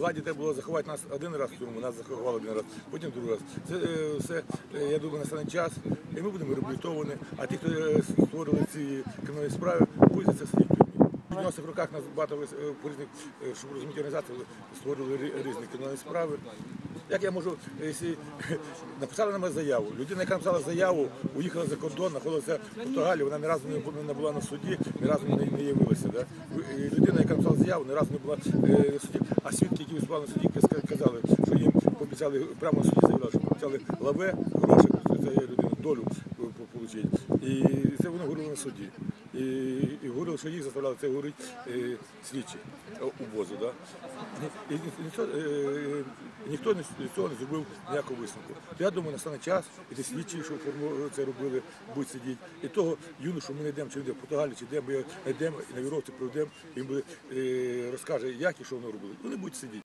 Владі треба було заховати нас один раз в тюрму, нас заховали один раз, потім другий раз. Це е, все, е, я думаю, настане час, і ми будемо реабілітовані, а ті, хто е, створили ці кримінальні справи, будуть за це сидіти в тюрмі. В 90-х роках нас багато різних, щоб розуміти організації, створили різні кримінальні справи. Як я можу, якщо написали на мене заяву, людина, яка написала заяву, уїхала за кордон, знаходилася в Португалії, вона ні разу не була, на суді, ні разу не, не явилася. Да? Людина, яка написала заяву, не разу не була е, на суді, а свідки, які виступали на суді, казали, що їм пообіцяли, прямо на суді заявляли, що пообіцяли лаве, гроші, цієї людину, долю отримати. І це вони говорили на суді. І, і говорили, що їх заставляли це говорити е, слідчі е, УБОЗу. Да? І, і, ніхто, е, ніхто цього не зробив ніякого висновку. Я думаю, настане час, і ті слідчі, що це робили, будуть сидіти. І того юношу ми знайдемо, чи йде в Португалії, чи де ми знайдемо, і на віровці проведемо, і він е, розкаже, як і що вони робили. Вони будуть сидіти.